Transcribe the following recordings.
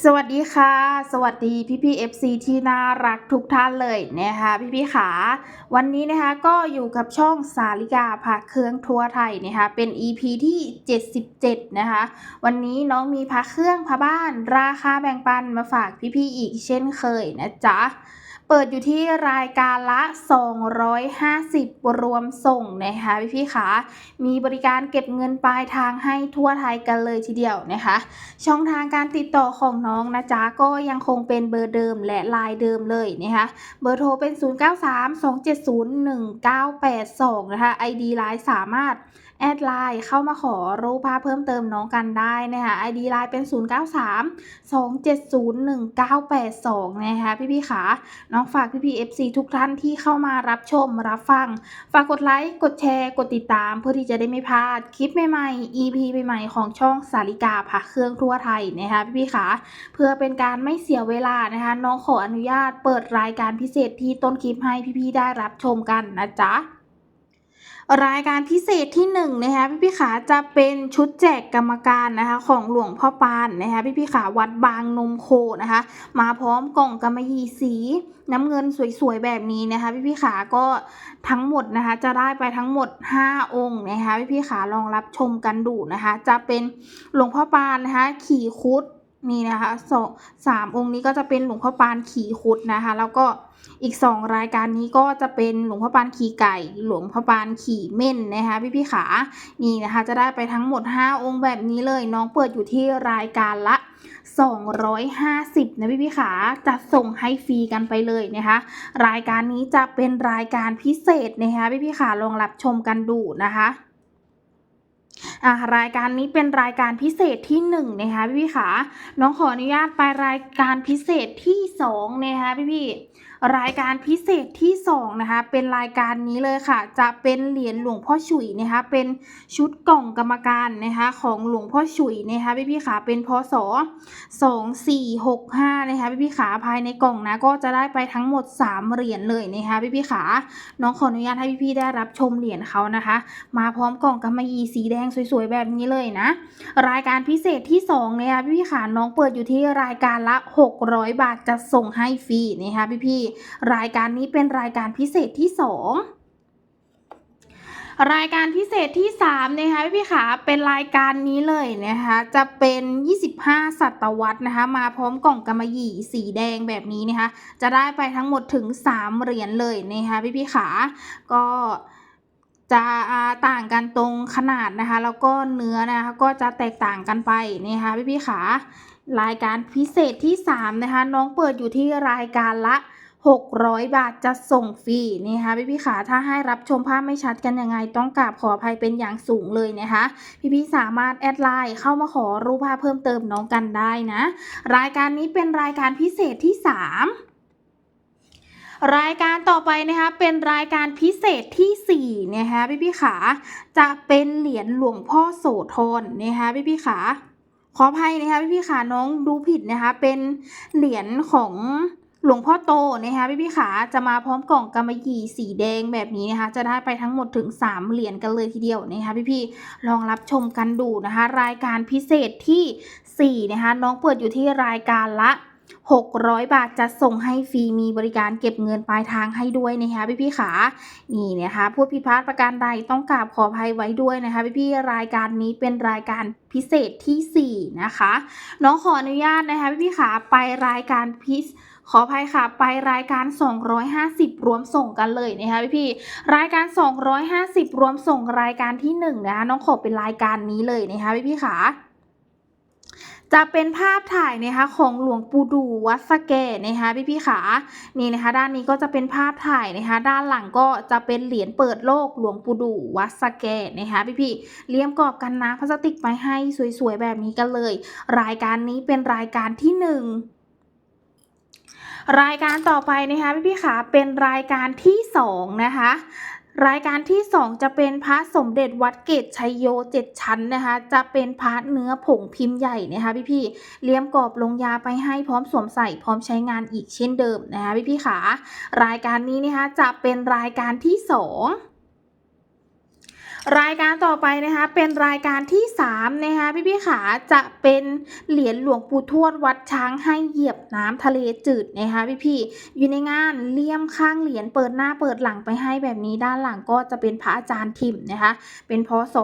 สวัสดีค่ะ สวัสดีพี่พี่ FC ที่น่ารักทุกท่านเลยนะคะพี่พี่ขาวันนี้นะคะก็อยู่กับช่องสาลิกาพาเครื่องทัวร์ไทยนะคะเป็น EP ที่ 77 นะคะวันนี้น้องมีพาเครื่องพาบ้านราคาแบ่งปันมาฝากพี่พี่อีกเช่นเคยนะจ๊ะ เปิดอยู่ที่รายการละ 250 รวมส่งนะคะพี่พี่ๆขามีบริการเก็บเงินปลายทางให้ทั่วไทยกันเลยทีเดียวนะคะ ช่องทางการติดต่อของน้องนะจ๊ะก็ยังคงเป็นเบอร์เดิมและไลน์เดิมเลยนะคะเบอร์โทรเป็น 0932701982 นะคะ ID ไลน์สามารถ แอดไลน์เข้ามาขอรูปภาพเพิ่มเติมน้องกันได้นะคะ ID ไลน์เป็น 0932701982 นะคะพี่ๆขาน้องฝากพี่ๆ FC ทุกท่านที่เข้ามารับชมรับฟัง ฝากกดไลค์ กดแชร์ กดติดตาม เพื่อที่จะได้ไม่พลาดคลิปใหม่ๆ EP ใหม่ๆของช่องสาริกาพาเครื่องทั่วไทยนะคะพี่ๆค่ะเพื่อเป็นการไม่เสียเวลานะคะน้องขออนุญาตเปิดรายการพิเศษที่ต้นคลิปให้พี่ๆได้รับชมกันนะจ๊ะ รายการพิเศษที่หนึ่งนะคะพี่พี่ขาจะเป็นชุดแจกกรรมการนะคะของหลวงพ่อปานนะคะพี่พี่ขาวัดบางนมโคนะคะ มาพร้อมกล่องกำมะหยี่สีน้ำเงินสวยๆแบบนี้นะคะพี่พี่ขาก็ทั้งหมดนะคะจะได้ไปทั้งหมด 5 องค์นะคะพี่พี่ขาลองรับชมกันดูนะคะ จะเป็นหลวงพ่อปานนะคะขี่คุดนี่นะคะสองสามองค์นี้ก็จะเป็นหลวงพ่อปานขี่คุดนะคะ แล้วก็ อีกสองรายการนี้ก็จะเป็นหลวงพ่อปานขี่ไก่ หลวงพ่อปานขี่เม่นนะคะพี่พี่ขานี่นะคะจะได้ไปทั้งหมด 5 องค์แบบนี้เลย น้องเปิดอยู่ที่รายการละ 250 นะพี่พี่ขาจะส่งให้ฟรีกันไปเลยนะคะ รายการนี้จะเป็นรายการพิเศษนะคะพี่พี่ขาลองรับชมกันดูนะคะอ่ารายการนี้เป็นรายการพิเศษที่1นงนะคะพี่พี่ขาน้องขออนุญาตไปรายการพิเศษที่2นะคะพี่พี่ รายการพิเศษที่2นะคะเป็นรายการนี้เลยค่ะ จะเป็นเหรียญหลวงพ่อฉุยนะคะเป็นชุดกล่องกรรมการนะคะของหลวงพ่อฉุยนะคะพี่พี่ๆขาเป็นพศสองสี่หกห้านะคะพี่พี่ๆขาภายในกล่องนะก็จะได้ไปทั้งหมด 3 เหรียญเลยนะคะพี่พี่ๆขาน้องขออนุญาตให้พี่พี่ๆได้รับชมเหรียญเขานะคะ มาพร้อมกล่องกำมะหยี่สีแดงสวยๆแบบนี้เลยนะ รายการพิเศษที่2นะคะพี่พี่ๆขาน้องเปิดอยู่ที่รายการละ 600 บาทจะส่งให้ฟรีนะคะพี่พี่ๆรายการนี้เป็นรายการพิเศษที่ 2รายการพิเศษที่ 3 นะคะพี่พี่ขาเป็นรายการนี้เลยนะคะ จะเป็น 25ศตวรรษนะคะ มาพร้อมกล่องกำมะหยี่สีแดงแบบนี้นะคะ จะได้ไปทั้งหมดถึง 3 เหรียญเลยนะคะพี่พี่ขาก็จะต่างกันตรงขนาดนะคะ แล้วก็เนื้อนะคะก็จะแตกต่างกันไปนะคะพี่พี่ขารายการพิเศษที่ 3 นะคะ น้องเปิดอยู่ที่รายการละ 600 บาทจะส่งฟรีนี่ค่ะพี่พี่ขาถ้าให้รับชมภาพไม่ชัดกันยังไง ต้องกราบขออภัยเป็นอย่างสูงเลยนะคะ พี่พี่สามารถแอดไลน์เข้ามาขอรูปภาพเพิ่มเติมน้องกันได้นะ รายการนี้เป็นรายการพิเศษที่ 3รายการต่อไปนะคะเป็นรายการพิเศษที่4นะคะพี่พี่ขาจะเป็นเหรียญหลวงพ่อโสธรนะคะพี่พี่ขาขออภัยนะคะพี่พี่ขาน้องดูผิดนะคะเป็นเหรียญของ หลวงพ่อโตนะคะพี่พี่ขาจะมาพร้อมกล่องกำมะหยี่สีแดงแบบนี้นะคะ จะได้ไปทั้งหมดถึง 3 เหรียญกันเลยทีเดียวนะคะพี่พี่ลองรับชมกันดูนะคะ รายการพิเศษที่4นะคะน้องเปิดอยู่ที่รายการละ 600 บาทจะส่งให้ฟรีมีบริการเก็บเงินปลายทางให้ด้วยนะคะพี่พี่ขานี่นะคะพูดผิดพลาดประการใดต้องกราบขออภัยไว้ด้วยนะคะพี่พี่รายการนี้เป็นรายการพิเศษทีสี่4 นะคะ น้องขออนุญาตนะคะพี่พี่ขาไปรายการพิเศษ ขออภัยค่ะ ไปรายการ 250 รวมส่งกันเลยนะคะพี่พี่รายการ 250 รวมส่งรายการที่ 1 นะคะน้องขอเป็นรายการนี้เลยนะคะพี่พี่ๆค่ะจะเป็นภาพถ่ายนะคะของหลวงปู่ดูวัดสะแกนะคะพี่พี่ขานี่นะคะ ด้านนี้ก็จะเป็นภาพถ่ายนะคะด้านหลังก็จะเป็นเหรียญเปิดโลกหลวงปู่ดูวัดสะแกนะคะพี่พี่เลี่ยมกรอบกันน้ำพลาสติกไปให้สวยๆแบบนี้กันเลย รายการนี้เป็นรายการที่หนึ่ง รายการต่อไปนะคะพี่พี่ๆขาเป็นรายการที่สองนะคะรายการที่สองจะเป็นพระสมเด็จวัดเกตชัยโยเจ็ดชั้นนะคะ จะเป็นพระเนื้อผงพิมพ์ใหญ่นะคะ พี่พี่ๆเลี้ยมกรอบลงยาไปให้พร้อมสวมใส่พร้อมใช้งานอีกเช่นเดิมนะคะพี่พี่ๆขารายการนี้นะคะจะเป็นรายการที่สอง รายการต่อไปนะคะเป็นรายการที่3นะคะพี่พี่ขาจะเป็นเหรียญหลวงปู่ทวดวัดช้างให้เหยียบน้ำทะเลจืดนะคะพี่พี่อยู่ในงานเลี่ยมข้างเหรียญเปิดหน้าเปิดหลังไปให้แบบนี้ด้านหลังก็จะเป็นพระอาจารย์ทิมนะคะเป็นพศ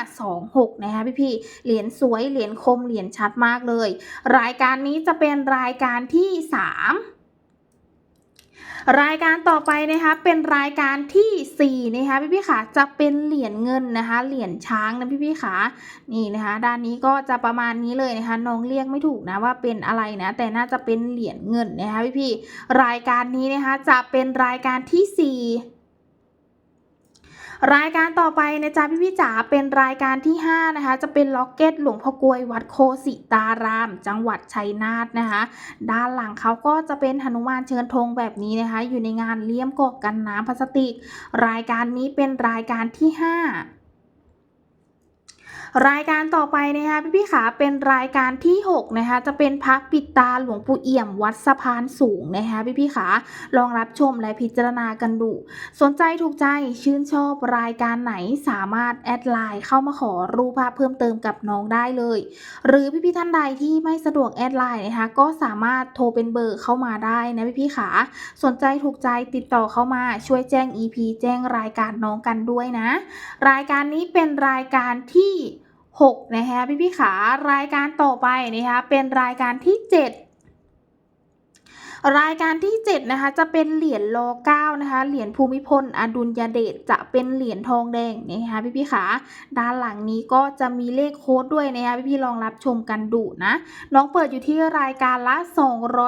2526นะคะพี่พี่เหรียญสวยเหรียญคมเหรียญชัดมากเลย รายการนี้จะเป็นรายการที่ 3 รายการต่อไปนะคะเป็นรายการที่4นะคะพี่พี่ๆขาจะเป็นเหรียญเงินนะคะเหรียญช้างนะพี่พี่ๆขานี่นะคะด้านนี้ก็จะประมาณนี้เลยนะคะน้องเรียกไม่ถูกนะว่าเป็นอะไรนะแต่น่าจะเป็นเหรียญเงินนะคะพี่พี่ๆรายการนี้นะคะจะเป็นรายการที่4 รายการต่อไปนะจ๊ะพี่พี่จ๋าเป็นรายการที่ 5 นะคะ จะเป็นล็อกเก็ตหลวงพ่อกลวยวัดโคสิตาราม จังหวัดชัยนาทนะคะ ด้านหลังเขาก็จะเป็นหนุมานเชิญธงแบบนี้นะคะ อยู่ในงานเลี่ยมกบกันน้ำพลาสติก รายการนี้เป็นรายการที่ 5 รายการต่อไปนะคะพี่พี่ขาเป็นรายการที่6นะคะจะเป็นพักปิดตาหลวงปู่เอี่ยมวัดสะพานสูงนะคะพี่พี่ขาลองรับชมและพิจารณากันดู สนใจถูกใจชื่นชอบรายการไหนสามารถแอดไลน์เข้ามาขอรูปภาพเพิ่มเติมกับน้องได้เลย หรือพี่ๆท่านใดที่ไม่สะดวกแอดไลน์นะคะก็สามารถโทรเป็นเบอร์เข้ามาได้นะพี่ๆขาสนใจถูกใจติดต่อเข้ามาช่วยแจ้ง EP แจ้งรายการน้องกันด้วยนะ รายการนี้เป็นรายการที่ 6นะคะพี่พี่ขารายการต่อไปนะคะเป็นรายการที่ 7 รายการที่ 7 นะคะ จะเป็นเหรียญโล9นะคะ เหรียญภูมิพล อดุลยเดชจะเป็นเหรียญทองแดงนะคะพี่พี่ๆขาด้านหลังนี้ก็จะมีเลขโค้ดด้วยนะคะพี่พี่ๆลองรับชมกันดูนะ น้องเปิดอยู่ที่รายการละ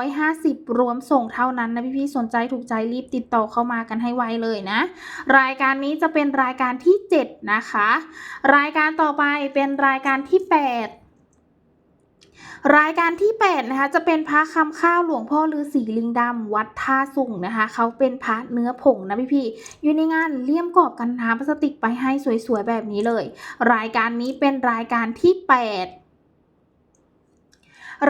250 รวมส่งเท่านั้นนะพี่พี่ๆสนใจถูกใจรีบติดต่อเข้ามากันให้ไวเลยนะ รายการนี้จะเป็นรายการที่ 7 นะคะ รายการต่อไปเป็นรายการที่ 8 รายการที่8นะคะจะเป็นพระคำข้าวหลวงพ่อฤาษีลิงดำวัดท่าสุงนะคะเขาเป็นพระเนื้อผงนะพี่พี่ๆอยู่ในงานเลี่ยมกรอบกันน้ำพลาสติกไปให้สวยๆแบบนี้เลย รายการนี้เป็นรายการที่ 8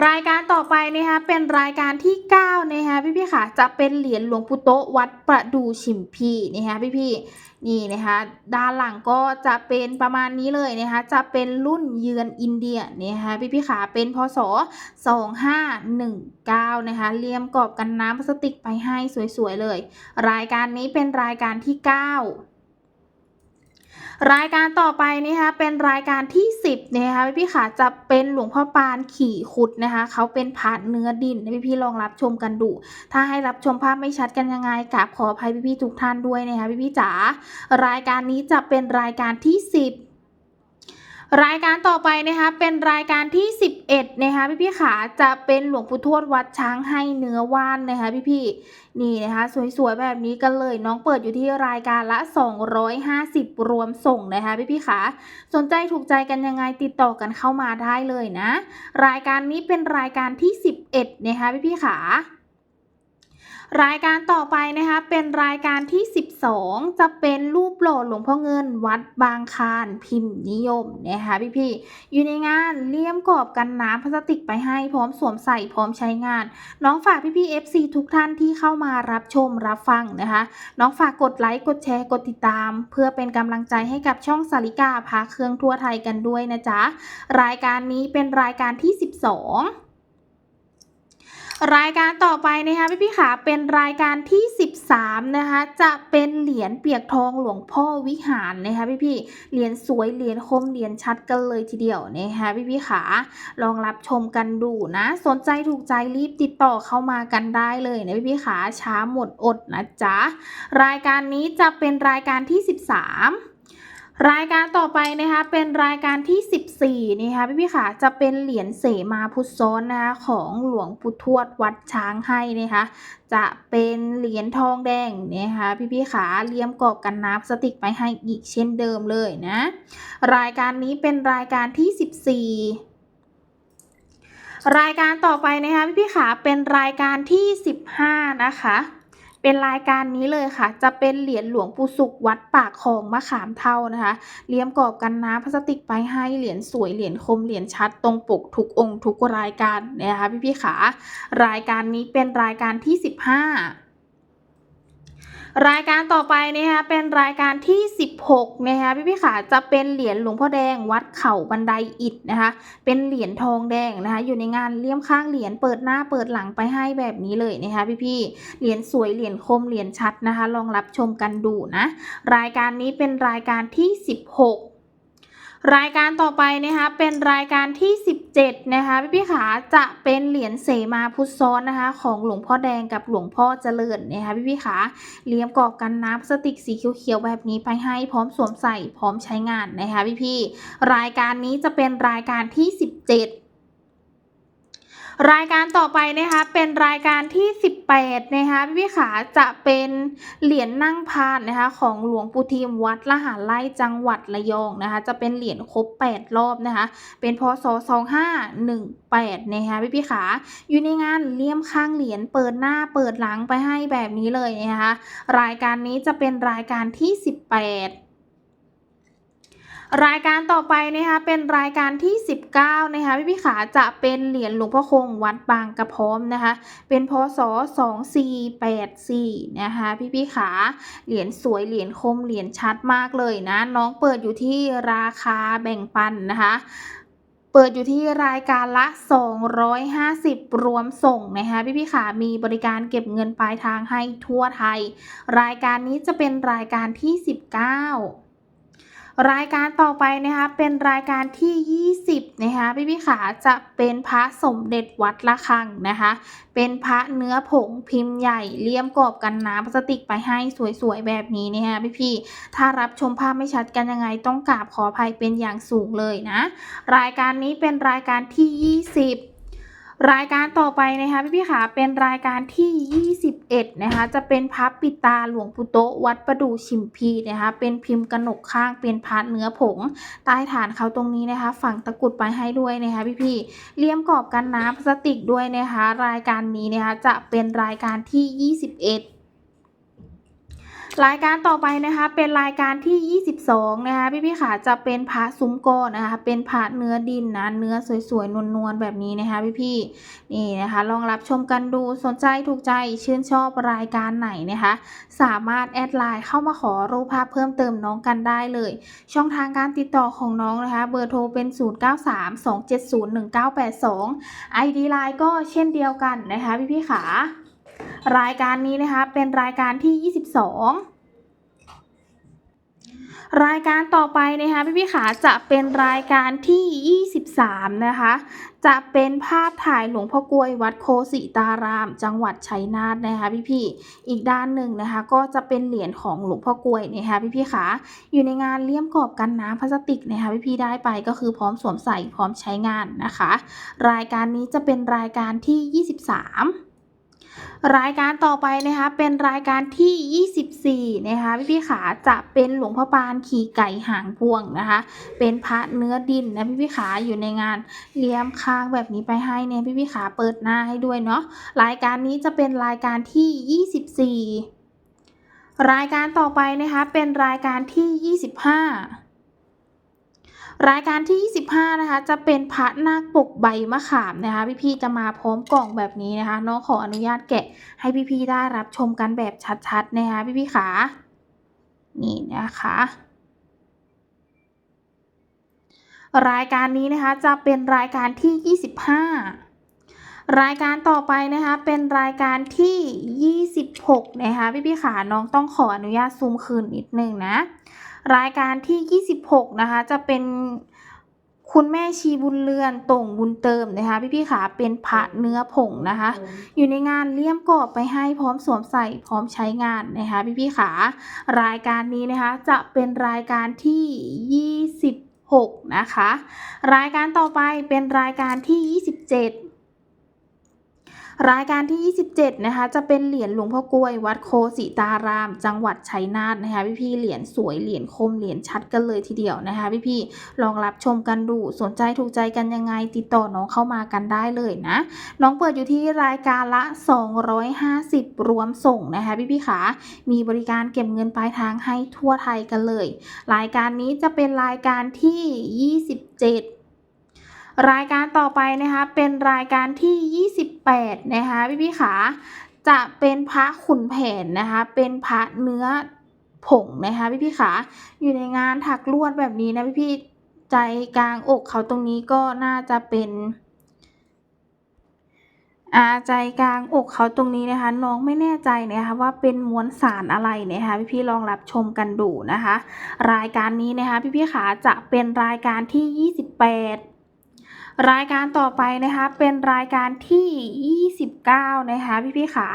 รายการต่อไปนะคะเป็นรายการที่9นะคะพี่พี่ค่ะจะเป็นเหรียญหลวงปู่โตวัดประดูชิมพีนะคะพี่พี่นี่นะคะด้านหลังก็จะเป็นประมาณนี้เลยนะคะจะเป็นรุ่นเยือนอินเดียนะคะพี่พี่ๆค่ะเป็นพศ 2519นะคะเลี่ยมกรอบกันน้ำพลาสติกไปให้สวยๆเลย รายการนี้เป็นรายการที่ 9 รายการต่อไปนะคะเป็นรายการที่ 10นะคะพี่พี่ๆค่ะจะเป็นหลวงพ่อปานขี่ขุดนะคะเขาเป็นผาดเนื้อดินพี่พี่ๆลองรับชมกันดู ถ้าให้รับชมภาพไม่ชัดกันยังไงกราบขออภัยพี่ๆทุกท่านด้วยนะคะพี่ๆจ๋ารายการนี้จะเป็นรายการที่ 10 รายการต่อไปนะคะเป็นรายการที่ 11นะคะพี่พี่ขาจะเป็นหลวงปู่ทวดวัดช้างให้เนื้อว่านนะคะพี่พี่นี่นะคะสวยๆแบบนี้กันเลยน้องเปิดอยู่ที่รายการละ 250 รวมส่งนะคะพี่พี่ขาสนใจถูกใจกันยังไงติดต่อกันเข้ามาได้เลยนะ รายการนี้เป็นรายการที่ 11นะคะพี่พี่ขา รายการต่อไปนะคะเป็นรายการที่ 12 จะเป็นรูปหล่อหลวงพ่อเงินวัดบางคารพิมพ์นิยมนะคะพี่พี่อยู่ในงานเลี่ยมกรอบกันน้ำพลาสติกไปให้พร้อมสวมใส่พร้อมใช้งาน น้องฝากพี่พี่ FC ทุกท่านที่เข้ามารับชมรับฟังนะคะ น้องฝากกดไลค์กดแชร์กดติดตาม เพื่อเป็นกำลังใจให้กับช่องสาริกาพาเครื่องทั่วไทยกันด้วยนะจ๊ะรายการนี้เป็นรายการที่ 12 รายการต่อไปนะคะพี่พี่ขาเป็นรายการที่ 13นะคะจะเป็นเหรียญเปียกทองหลวงพ่อวิหารนะคะพี่พี่เหรียญสวยเหรียญคมเหรียญชัดกันเลยทีเดียวนะคะพี่พี่ขาลองรับชมกันดูนะ สนใจถูกใจรีบติดต่อเข้ามากันได้เลยนะพี่พี่ขาช้าหมดอดนะจ๊ะรายการนี้จะเป็นรายการที่ 13 รายการต่อไปนะคะเป็นรายการที่ 14นะคะพี่พี่ๆค่ะจะเป็นเหรียญเสมาพุทธซ้อนนะคะของหลวงปู่ทวดวัดช้างให้นะคะจะเป็นเหรียญทองแดงนะคะพี่พี่ๆค่ะเลี่ยมกรอบกันน้ำสติกไปให้อีกเช่นเดิมเลยนะรายการนี้เป็นรายการที่ 14รายการต่อไปนะคะพี่พี่ๆค่ะเป็นรายการที่ 15 นะคะ เป็นรายการนี้เลยค่ะ จะเป็นเหรียญหลวงปู่สุขวัดปากคลองมะขามเท่านะคะเลี่ยมกรอบกันน้ำพลาสติกไปให้เหรียญสวยเหรียญคมเหรียญชัดตรงปกทุกองค์ทุกรายการนะคะพี่พี่ๆขารายการนี้เป็นรายการที่ 15 รายการต่อไปนะคะเป็นรายการที่ 16นะคะพี่พี่ๆขาจะเป็นเหรียญหลวงพ่อแดงวัดเขาบันไดอิดนะคะ เป็นเหรียญทองแดงนะคะ อยู่ในงานเลี่ยมข้างเหรียญเปิดหน้าเปิดหลังไปให้แบบนี้เลยนะคะพี่พี่ๆเหรียญสวยเหรียญคมเหรียญชัดนะคะ ลองรับชมกันดูนะ รายการนี้เป็นรายการที่ 16 รายการต่อไปนะคะเป็นรายการที่ 17 นะคะพี่พี่ขาจะเป็นเหรียญเสมาพุทธซ้อนนะคะของหลวงพ่อแดงกับหลวงพ่อเจริญนะคะพี่พี่ขาเลี้ยมกรอบกันน้ำพลาสติกสีเขียวๆแบบนี้ไปให้พร้อมสวมใส่พร้อมใช้งานนะคะพี่พี่รายการนี้จะเป็นรายการที่ 17 รายการต่อไปนะคะเป็นรายการที่ 18นะคะพี่พี่ขาจะเป็นเหรียญนั่งพานนะคะของหลวงปู่ทิมวัดละหารไร่จังหวัดระยองนะคะจะเป็นเหรียญครบ 8 รอบนะคะเป็นพศ2518นะคะพี่พี่ขาอยู่ในงานเลี่ยมข้างเหรียญเปิดหน้าเปิดหลังไปให้แบบนี้เลยนะคะรายการนี้จะเป็นรายการที่ 18 รายการต่อไปนะคะเป็นรายการที่ 19นะคะพี่พี่ขาจะเป็นเหรียญหลวงพ่อคงวัดบางกระพร้อมนะคะเป็นพศ2484นะคะพี่พี่ขาเหรียญสวยเหรียญคมเหรียญชัดมากเลยนะน้องเปิดอยู่ที่ราคาแบ่งปันนะคะเปิดอยู่ที่รายการละ 250 รวมส่งนะคะพี่พี่ขามีบริการเก็บเงินปลายทางให้ทั่วไทย รายการนี้จะเป็นรายการที่ 19 รายการต่อไปนะคะเป็นรายการที่ 20นะคะพี่พี่ขาจะเป็นพระสมเด็จวัดละคังนะคะเป็นพระเนื้อผงพิมพ์ใหญ่เลี่ยมกรอบกันน้ำพลาสติกไปให้สวยๆแบบนี้นะคะพี่พี่ถ้ารับชมภาพไม่ชัดกันยังไงต้องกราบขออภัยเป็นอย่างสูงเลยนะ รายการนี้เป็นรายการที่ 20 รายการต่อไปนะคะพี่พี่ๆขาเป็นรายการที่ 21 นะคะ จะเป็นพับปิตาหลวงปุโตะวัดประดูชิมพีนะคะ เป็นพิมพ์กระหนกข้างเป็นพัดเนื้อผง ใต้ฐานเขาตรงนี้นะคะ ฝังตะกรุดไปให้ด้วยนะคะพี่พี่ๆเลี่ยมกรอบกันน้ำพลาสติกด้วยนะคะ รายการนี้นะคะจะเป็นรายการที่ 21 รายการต่อไปนะคะเป็นรายการที่ 22 นะคะพี่พี่ขาจะเป็นพระซุ้มโกอนะคะเป็นพระเนื้อดินนะเนื้อสวยๆนวลๆแบบนี้นะคะพี่พี่นี่นะคะลองรับชมกันดูสนใจถูกใจชื่นชอบรายการไหนนะคะ สามารถแอดไลน์เข้ามาขอรูปภาพเพิ่มเติมน้องกันได้เลย ช่องทางการติดต่อของน้องนะคะ เบอร์โทรเป็น 0932701982 ID ไลน์ก็เช่นเดียวกันนะคะพี่พี่ขา รายการนี้นะคะเป็นรายการที่ 22 รายการต่อไปนะคะพี่พี่ๆขาจะเป็นรายการที่ 23 นะคะ จะเป็นภาพถ่ายหลวงพ่อกลวยวัดโคสิตาราม จังหวัดชัยนาทนะคะพี่พี่ๆอีกด้านหนึ่งนะคะ ก็จะเป็นเหรียญของหลวงพ่อกลวยนะคะพี่พี่ๆขาอยู่ในงานเลี่ยมกรอบกันน้ำพลาสติกนะคะพี่พี่ๆได้ไปก็คือพร้อมสวมใส่พร้อมใช้งานนะคะ รายการนี้จะเป็นรายการที่ 23 รายการต่อไปนะคะเป็นรายการที่ 24 นะคะพี่พี่ขาจะเป็นหลวงพ่อปานขี่ไก่หางพวงนะคะ เป็นพระเนื้อดินนะพี่พี่ขาอยู่ในงานเลี้ยมค้างแบบนี้ไปให้เนี่ยพี่พี่ขาเปิดหน้าให้ด้วยเนาะรายการนี้จะเป็นรายการที่ 24 รายการต่อไปนะคะเป็นรายการที่ 25 รายการที่ 25 นะคะ จะเป็นพระนาคปกใบมะขามนะคะ พี่ๆจะมาพร้อมกล่องแบบนี้นะคะน้องขออนุญาตแกะให้พี่ๆได้รับชมกันแบบชัดๆนะคะพี่ๆขานี่นะคะรายการนี้นะคะจะเป็นรายการที่ 25 รายการต่อไปนะคะเป็นรายการที่ 26 นะคะพี่ๆขาน้องต้องขออนุญาตซูมคืนนิดนึงนะ รายการที่ 26 นะคะ จะเป็นคุณแม่ชีบุญเรือนต่งบุญเติมนะคะ พี่ๆขาเป็นพระเนื้อผงนะคะ อยู่ในงานเลี่ยมกรอบไปให้พร้อมสวมใส่พร้อมใช้งานนะคะ พี่ๆขารายการนี้นะคะจะเป็นรายการที่26นะคะ รายการต่อไปเป็นรายการที่ 27 รายการที่ 27 นะคะ จะเป็นเหรียญหลวงพ่อกลวย วัดโคสิตาราม จังหวัดชัยนาทนะคะ พี่ๆเหรียญสวยเหรียญคมเหรียญชัดกันเลยทีเดียวนะคะ พี่ๆลองรับชมกันดูสนใจถูกใจกันยังไงติดต่อน้องเข้ามากันได้เลยนะ น้องเปิดอยู่ที่รายการละ 250 รวมส่งนะคะ พี่ๆขามีบริการเก็บเงินปลายทางให้ทั่วไทยกันเลย รายการนี้จะเป็นรายการที่ 27 รายการต่อไปนะคะเป็นรายการที่ 28 นะคะพี่พี่ขาจะเป็นพระขุนแผนนะคะเป็นพระเนื้อผงนะคะพี่ๆขาอยู่ในงานถักลวดแบบนี้นะพี่ๆใจกลางอกเขาตรงนี้ก็น่าจะเป็นอาใจกลางอกเขาตรงนี้นะคะ น้องไม่แน่ใจนะคะว่าเป็นม้วนสารอะไรนะคะพี่ๆลองรับชมกันดูนะคะ รายการนี้นะคะพี่ๆขาจะเป็นรายการที่ 28 รายการต่อไปนะคะเป็นรายการที่ 29 นะคะพี่ๆขา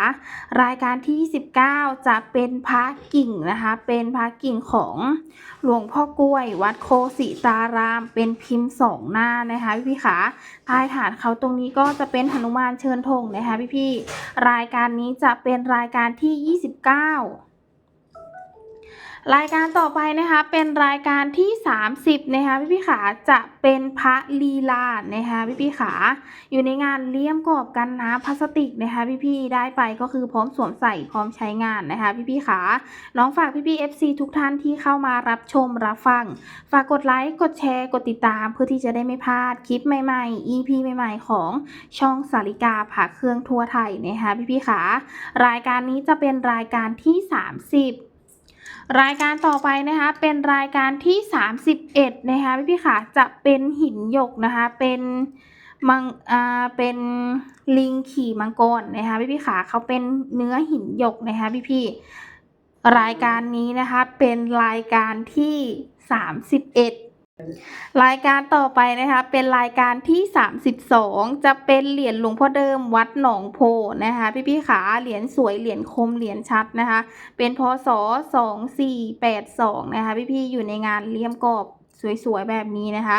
รายการที่ 29 จะเป็นพระกิ่งนะคะเป็นพระกิ่งของหลวงพ่อกล้วย วัดโคสิตาราม เป็นพิมพ์สองหน้านะคะพี่ๆขาท้ายฐานเขาตรงนี้ก็จะเป็นหนุมานเชิญธงนะคะพี่ๆรายการนี้จะเป็นรายการที่ 29 รายการต่อไปนะคะเป็นรายการที่ 30นะคะพี่พี่ขาจะเป็นพระลีลานะคะพี่พี่ขาอยู่ในงานเลี่ยมกรอบกันน้ำพลาสติกนะคะพี่พี่ได้ไปก็คือพร้อมสวมใส่พร้อมใช้งานนะคะพี่พี่ขาน้องฝากพี่พี่ FC ทุกท่านที่เข้ามารับชมรับฟัง ฝากกดไลค์กดแชร์กดติดตามเพื่อที่จะได้ไม่พลาดคลิปใหม่ๆ EP ใหม่ๆ ของช่องสาริกาผ่าเครื่องทั่วไทยนะคะพี่พี่ขารายการนี้จะเป็นรายการที่ 30 รายการต่อไปนะคะเป็นรายการที่ 31 นะคะพี่พี่ค่ะจะเป็นหินหยกนะคะเป็นมังอ่าเป็นลิงขี่มังกรนะคะพี่พี่ค่ะเขาเป็นเนื้อหินหยกนะคะพี่พี่รายการนี้นะคะเป็นรายการที่ 31 รายการต่อไปนะคะเป็นรายการที่ 32 จะเป็นเหรียญหลวงพ่อเดิมวัดหนองโพนะคะพี่พี่ๆขาเหรียญสวยเหรียญคมเหรียญชัดนะคะเป็นพศ2482นะคะพี่ๆอยู่ในงานเลี่ยมกรอบสวยๆแบบนี้นะคะ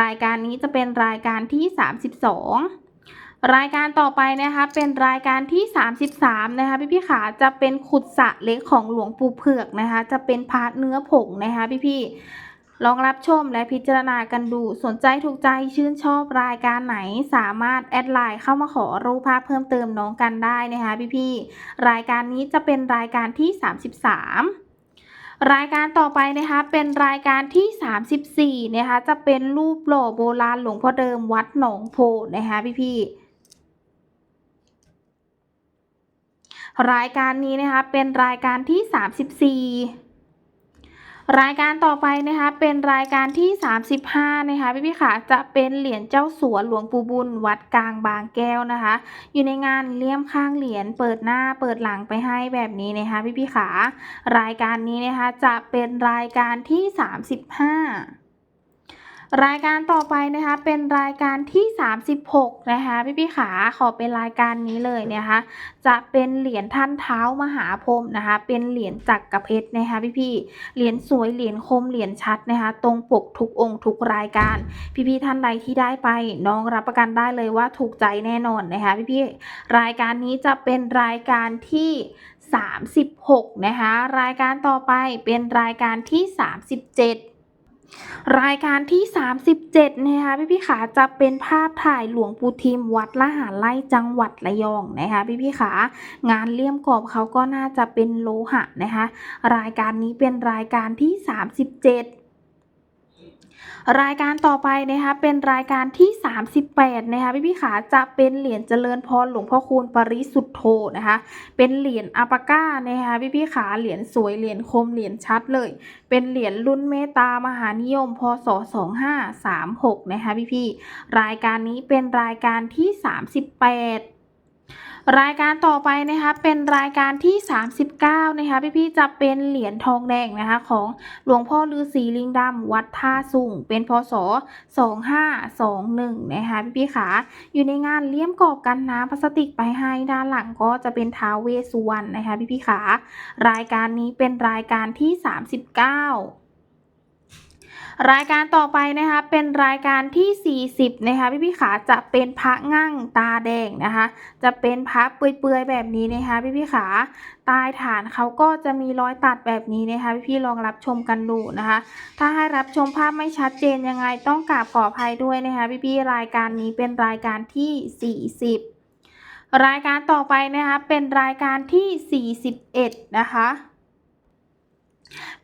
รายการนี้จะเป็นรายการที่ 32รายการต่อไปนะคะเป็นรายการที่ 33 นะคะพี่ๆขาจะเป็นขุดสระเล็กของหลวงปู่เผือกนะคะ จะเป็นพาร์ทเนื้อผงนะคะพี่ๆ ลองรับชมและพิจารณากันดู สนใจถูกใจชื่นชอบรายการไหนสามารถแอดไลน์เข้ามาขอรูปภาพเพิ่มเติมน้องกันได้นะคะพี่ๆรายการนี้จะเป็นรายการที่ 33รายการต่อไปนะคะเป็นรายการที่ 34นะคะจะเป็นรูปหล่อโบราณหลวงพ่อเดิมวัดหนองโพนะคะพี่ๆรายการนี้นะคะเป็นรายการที่ 34 รายการต่อไปนะคะเป็นรายการที่ 35 นะคะพี่พี่ๆค่ะจะเป็นเหรียญเจ้าสัวหลวงปู่บุญวัดกลางบางแก้วนะคะ อยู่ในงานเลี่ยมข้างเหรียญเปิดหน้าเปิดหลังไปให้แบบนี้นะคะพี่พี่ขารายการนี้นะคะจะเป็นรายการที่ 35 รายการต่อไปนะคะเป็นรายการที่ 36 นะคะพี่พี่ขาขอเป็นรายการนี้เลยนะคะจะเป็นเหรียญท่านเท้ามหาพรหมนะคะเป็นเหรียญจักรเพชรนะคะพี่ๆเหรียญสวยเหรียญคมเหรียญชัดนะคะตรงปกทุกองค์ทุกรายการ พี่ๆท่านใดที่ได้ไปน้องรับประกันได้เลยว่าถูกใจแน่นอนนะคะพี่ๆรายการนี้จะเป็นรายการที่ 36 นะคะรายการต่อไปเป็นรายการที่ 37 รายการที่ 37 นะคะพี่พี่ขาจะเป็นภาพถ่ายหลวงปู่ทิมวัดละหาไร่จังหวัดระยองนะคะพี่พี่ขางานเลี่ยมกรอบเขาก็น่าจะเป็นโลหะนะคะรายการนี้เป็นรายการที่ 37 รายการต่อไปนะคะเป็นรายการที่ 38นะคะพี่พี่ขาจะเป็นเหรียญเจริญพรหลวงพ่อคูณปริสุทธโธนะคะเป็นเหรียญอัปปาก้านะคะพี่พี่ขาเหรียญสวยเหรียญคมเหรียญชัดเลย เป็นเหรียญรุ่นเมตามหานิยมพศ2536นะคะพี่ๆรายการนี้เป็นรายการที่ 38 รายการต่อไปนะคะเป็นรายการที่ 39นะคะพี่ๆจะเป็นเหรียญทองแดงนะคะของหลวงพ่อฤาษีลิงดำวัดท่าสุงเป็นพศ 2521นะคะพี่ๆขาอยู่ในงานเลี่ยมกรอบกันน้ำพลาสติกไปให้ด้านหลังก็จะเป็นท้าวเวสสุวรรณนะคะพี่ๆขารายการนี้เป็นรายการที่ 39 รายการต่อไปนะคะเป็นรายการที่ 40นะคะพี่พี่ขาจะเป็นพระงั่งตาแดงนะคะ จะเป็นพระเปื่อยๆแบบนี้นะคะพี่พี่ขาใต้ฐานเขาก็จะมีรอยตัดแบบนี้นะคะพี่พี่ลองรับชมกันดูนะคะ ถ้าให้รับชมภาพไม่ชัดเจนยังไงต้องกราบขออภัยด้วยนะคะพี่พี่รายการนี้เป็นรายการที่ 40 รายการต่อไปนะคะเป็นรายการที่ 41 นะคะ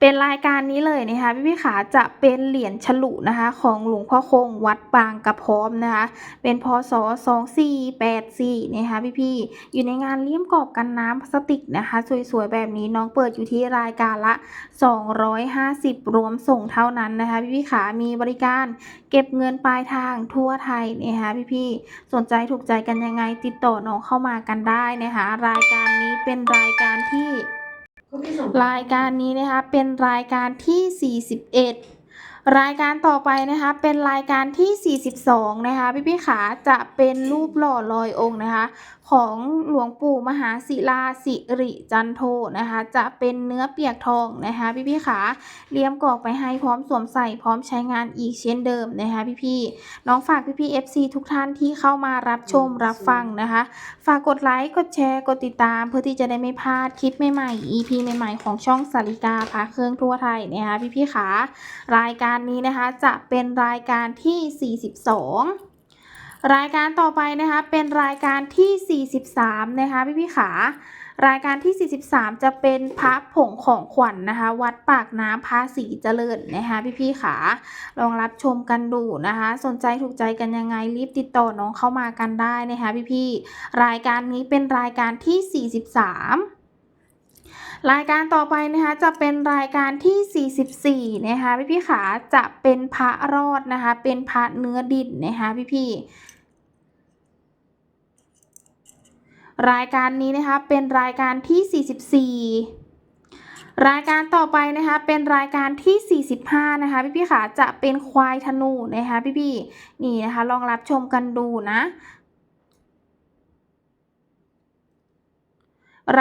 เป็นรายการนี้เลยนะคะพี่พี่ๆขาจะเป็นเหรียญฉลุนะคะ ของหลวงพ่อคงวัดบางกระพร้อมนะคะ เป็นพศ2484นะคะพี่พี่ๆอยู่ในงานเลี่ยมกรอบกันน้ำพลาสติกนะคะ สวยๆแบบนี้น้องเปิดอยู่ที่รายการละ 250 รวมส่งเท่านั้นนะคะพี่พี่ๆขามีบริการเก็บเงินปลายทางทั่วไทยนะคะพี่พี่ๆสนใจถูกใจกันยังไงติดต่อน้องเข้ามากันได้นะคะรายการนี้เป็นรายการที่ รายการนี้นะคะเป็นรายการที่ 41 รายการต่อไปนะคะเป็นรายการที่ 42 นะคะพี่พี่ๆขาจะเป็นรูปหล่อลอยองค์นะคะของหลวงปู่มหาศิลาสิริจันโทนะคะ จะเป็นเนื้อเปียกทองนะคะพี่พี่ๆขาเลี่ยมกรอกไปให้พร้อมสวมใส่พร้อมใช้งานอีกเช่นเดิมนะคะพี่พี่ๆน้องฝากพี่พี่ๆ FC ทุกท่านที่เข้ามารับชมรับฟังนะคะ ฝากกดไลค์กดแชร์กดติดตาม เพื่อที่จะได้ไม่พลาดคลิปใหม่ๆ EP ใหม่ๆของช่องสาริกาพาเครื่องทั่วไทยนะคะพี่ๆขารายการนี้นะคะจะเป็นรายการที่ 42 รายการต่อไปนะคะเป็นรายการที่ 43 นะคะพี่ๆขารายการที่ 43 จะเป็นพระผงของขวัญนนะคะ วัดปากน้ำภาษีเจริญนะคะพี่ๆขาลองรับชมกันดูนะคะ สนใจถูกใจกันยังไงรีบติดต่อน้องเข้ามากันได้นะคะพี่ๆรายการนี้เป็นรายการที่ 43รายการต่อไปนะคะจะเป็นรายการที่ 44 นะคะพี่ๆขาจะเป็นพระรอดนะคะ เป็นพระเนื้อดินนะคะพี่ๆ รายการนี้นะคะเป็นรายการที่ 44 รายการต่อไปนะคะเป็นรายการที่ 45 นะคะพี่พี่ๆค่ะจะเป็นควายธนูนะคะพี่พี่นี่นะคะลองรับชมกันดูนะ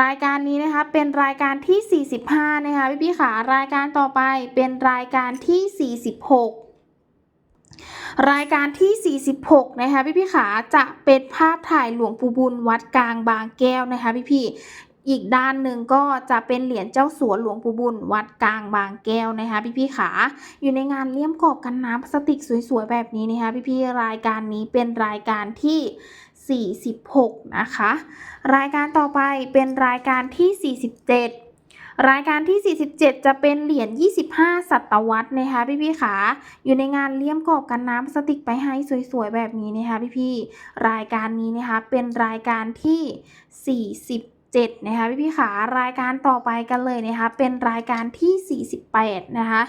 รายการนี้นะคะเป็นรายการที่ 45 นะคะพี่พี่ๆค่ะรายการต่อไปเป็นรายการที่ 46 รายการที่ 46 นะคะพี่พี่ขาจะเป็นภาพถ่ายหลวงปู่บุญวัดกลางบางแก้วนะคะพี่พี่อีกด้านหนึ่งก็จะเป็นเหรียญเจ้าสัวหลวงปู่บุญวัดกลางบางแก้วนะคะพี่พี่ขาอยู่ในงานเลี่ยมกรอบกันน้ำพลาสติกสวยๆแบบนี้นะคะพี่พี่รายการนี้เป็นรายการที่ 46 นะคะ รายการต่อไปเป็นรายการที่ 47 รายการที่ 47 จะเป็นเหรียญ 25 ศตวรรษนะคะพี่ๆขาอยู่ในงานเลี่ยมกรอบกันน้ำสติกไปให้สวยๆ แบบนี้นะคะพี่ๆรายการนี้นะคะเป็นรายการที่47นะคะพี่ๆขารายการต่อไปกันเลยนะคะเป็นรายการที่ 48นะคะ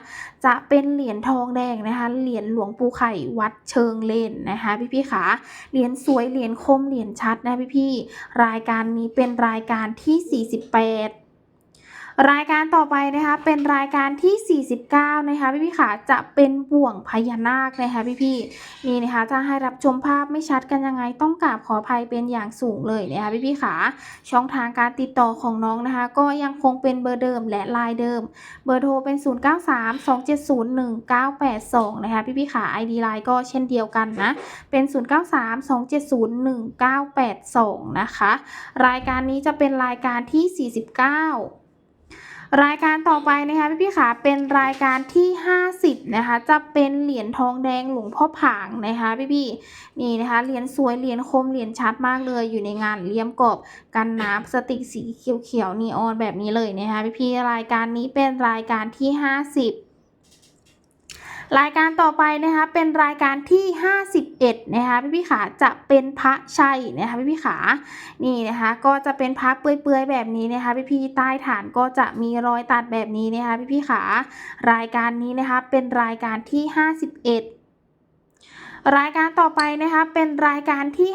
จะเป็นเหรียญทองแดงนะคะเหรียญหลวงปู่ไข่วัดเชิงเลนนะคะพี่ๆขาเหรียญสวยเหรียญคมเหรียญชัดนะพี่ๆรายการนี้เป็นรายการที่ 48 รายการต่อไปนะคะเป็นรายการที่ 49 นะคะพี่พี่ขาจะเป็นบ่วงพญานาคนะคะพี่พี่นี่นะคะจะให้รับชมภาพไม่ชัดกันยังไงต้องกราบขออภัยเป็นอย่างสูงเลยนะคะพี่พี่ขาช่องทางการติดต่อของน้องนะคะ ก็ยังคงเป็นเบอร์เดิมและไลน์เดิม เบอร์โทรเป็น 0932701982 นะคะพี่พี่ขา ID ไลน์ก็เช่นเดียวกันนะเป็น 0932701982 นะคะ รายการนี้จะเป็นรายการที่ 49 รายการต่อไปนะคะพี่พี่ๆขาเป็นรายการที่ 50นะคะจะเป็นเหรียญทองแดงหลวงพ่อผางนะคะพี่พี่ๆนี่นะคะเหรียญสวยเหรียญคมเหรียญชัดมากเลย อยู่ในงานเลี่ยมกรอบกันน้ำสติกสีเขียวๆนีออนแบบนี้เลยนะคะพี่พี่ๆรายการนี้เป็นรายการที่ 50 รายการต่อไปนะคะเป็นรายการที่ 51นะคะพี่พี่ขาจะเป็นพระชัยนะคะพี่พี่ขานี่นะคะก็จะเป็นพระเปื่อยๆแบบนี้นะคะพี่พี่ใต้ฐานก็จะมีรอยตัดแบบนี้นะคะพี่พี่ขารายการนี้นะคะเป็นรายการที่ 51 รายการต่อไปนะคะเป็นรายการที่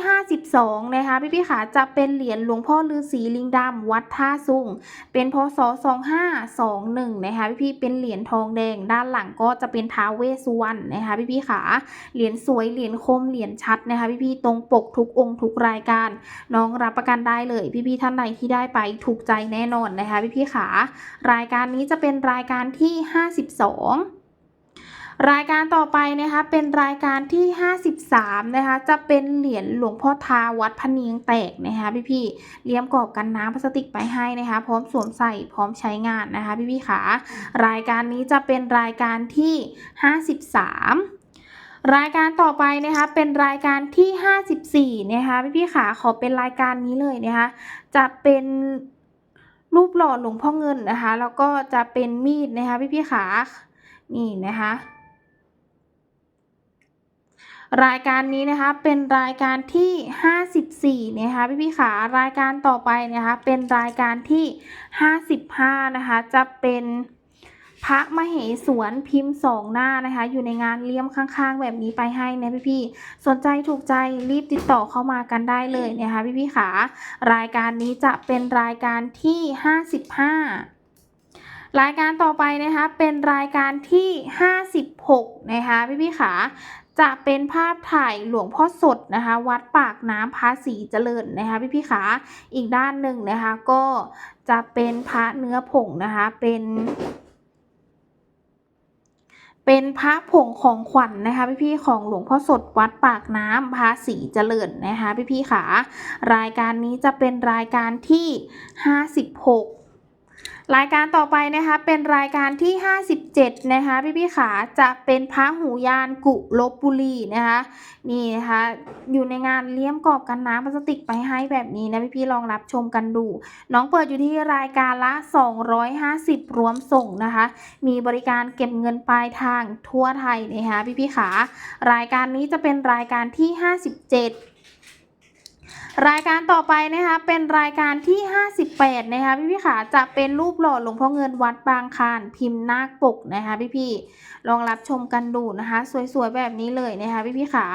52 นะคะพี่ๆขาจะเป็นเหรียญหลวงพ่อฤาษีลิงดำวัดท่าซุงเป็นพศ 2521 นะคะพี่ๆเป็นเหรียญทองแดงด้านหลังก็จะเป็นท้าเวสุวรรณนะคะพี่ๆขาเหรียญสวยเหรียญคมเหรียญชัดนะคะพี่ๆตรงปกทุกองค์ทุกรายการน้องรับประกันได้เลยพี่ๆท่านใดที่ได้ไปถูกใจแน่นอนนะคะพี่ๆขารายการนี้จะเป็นรายการที่ 52 รายการต่อไปนะคะเป็นรายการที่ 53นะคะจะเป็นเหรียญหลวงพ่อทาวัดพเนียงแตกนะคะพี่ๆเลี่ยมกรอบกันน้ำพลาสติกไปให้นะคะ พร้อมสวมใส่พร้อมใช้งานนะคะพี่ๆขารายการนี้จะเป็นรายการที่ 53รายการต่อไปนะคะเป็นรายการที่ 54นะคะพี่ๆขาขอเป็นรายการนี้เลยนะคะจะเป็นรูปหล่อหลวงพ่อเงินนะคะแล้วก็จะเป็นมีดนะคะพี่ๆขานี่นะคะ รายการนี้นะคะเป็นรายการที่ 54 นะคะพี่ๆขารายการต่อไปนะคะเป็นรายการที่ 55 นะคะจะเป็นพระมเหสวนพิมพ์สองหน้านะคะ อยู่ในงานเลี่ยมข้างๆ แบบนี้ไปให้นะพี่ๆสนใจถูกใจรีบติดต่อเข้ามากันได้เลยนะคะพี่ๆขารายการนี้จะเป็นรายการที่ 55รายการต่อไปนะคะเป็นรายการที่ 56นะคะพี่ๆขา จะเป็นภาพถ่ายหลวงพ่อสดนะคะ วัดปากน้ำภาษีเจริญนะคะพี่พี่ขาอีกด้านหนึ่งนะคะก็จะเป็นพระเนื้อผงนะคะเป็นเป็นพระผงของขวัญนนะคะพี่พี่ๆของหลวงพ่อสดวัดปากน้ำภาษีเจริญนะคะพี่พี่ๆขารายการนี้จะเป็นรายการที่ 56 รายการต่อไปนะคะเป็นรายการที่ 57 นะคะพี่พี่ขาจะเป็นพระหูยานกุลบบุรีนะคะนี่นะคะอยู่ในงานเลี้ยมกรอบกันน้ำพลาสติกไปให้แบบนี้นะพี่พี่ลองรับชมกันดู น้องเปิดอยู่ที่รายการละ 250 รวมส่งนะคะ มีบริการเก็บเงินปลายทางทั่วไทยนะคะพี่พี่ขารายการนี้จะเป็นรายการที่ 57 รายการต่อไปนะคะเป็นรายการที่ 58 นะคะพี่พี่ขาจะเป็นรูปหล่อหลวงพ่อเงินวัดบางคานพิมพ์นาคปกนะคะพี่พี่ลองรับชมกันดูนะคะ สวยๆแบบนี้เลยนะคะพี่พี่ขา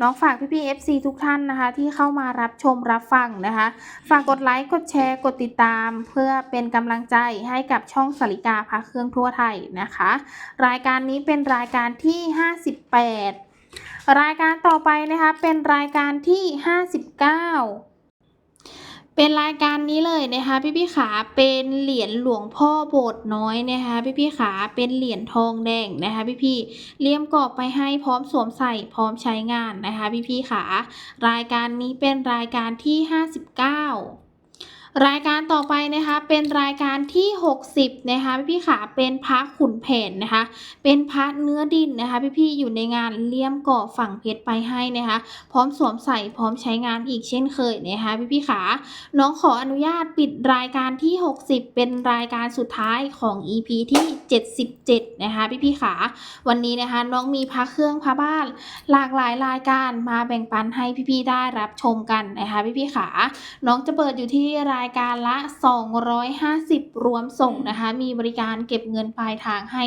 น้องฝากพี่พี่ FC ทุกท่านนะคะ ที่เข้ามารับชมรับฟังนะคะ ฝากกดไลค์กดแชร์กดติดตาม เพื่อเป็นกำลังใจให้กับช่องสาริกาพระเครื่องทั่วไทยนะคะ รายการนี้เป็นรายการที่ 58 รายการต่อไปนะคะเป็นรายการที่ 59 เป็นรายการนี้เลยนะคะพี่พี่ขาเป็นเหรียญหลวงพ่อโบสถ์น้อยนะคะพี่พี่ขาเป็นเหรียญทองแดงนะคะพี่พี่เลี่ยมกรอบไปให้พร้อมสวมใส่พร้อมใช้งานนะคะพี่พี่ขารายการนี้เป็นรายการที่ 59 รายการต่อไปนะคะเป็นรายการที่ 60 นะคะพี่พี่ขาเป็นพระขุนแผนนะคะ เป็นพระเนื้อดินนะคะ พี่ๆอยู่ในงานเลี่ยมก่อฝั่งเพชรไปให้นะคะ พร้อมสวมใส่พร้อมใช้งานอีกเช่นเคยนะคะพี่พี่ๆขาน้องขออนุญาตปิดรายการที่ 60 เป็นรายการสุดท้ายของ EP ที่ 77 นะคะพี่พี่ๆขาวันนี้นะคะน้องมีพระเครื่องพระบ้าน หลากหลายรายการมาแบ่งปันให้พี่ๆได้รับชมกันนะคะพี่พี่ๆขาน้องจะเปิดอยู่ที่รายายการละ 250 รวมส่งนะคะ มีบริการเก็บเงินปลายทางให้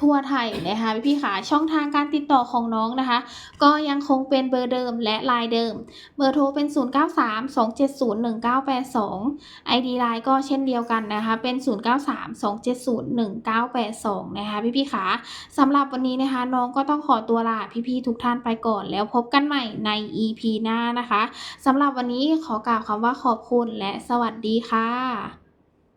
ทั่วไทยนะคะพี่ๆขาช่องทางการติดต่อของน้องนะคะ ก็ยังคงเป็นเบอร์เดิมและไลน์เดิม เบอร์โทรเป็น 0932701982 ID ไลน์ก็เช่นเดียวกันนะคะ เป็น 0932701982 นะคะพี่ๆขาสำหรับวันนี้นะคะ น้องก็ต้องขอตัวลาพี่ๆทุกท่านไปก่อน แล้วพบกันใหม่ใน EP หน้านะคะสำหรับวันนี้ขอกล่าวคำว่าขอบคุณและสวัสดีค่ะ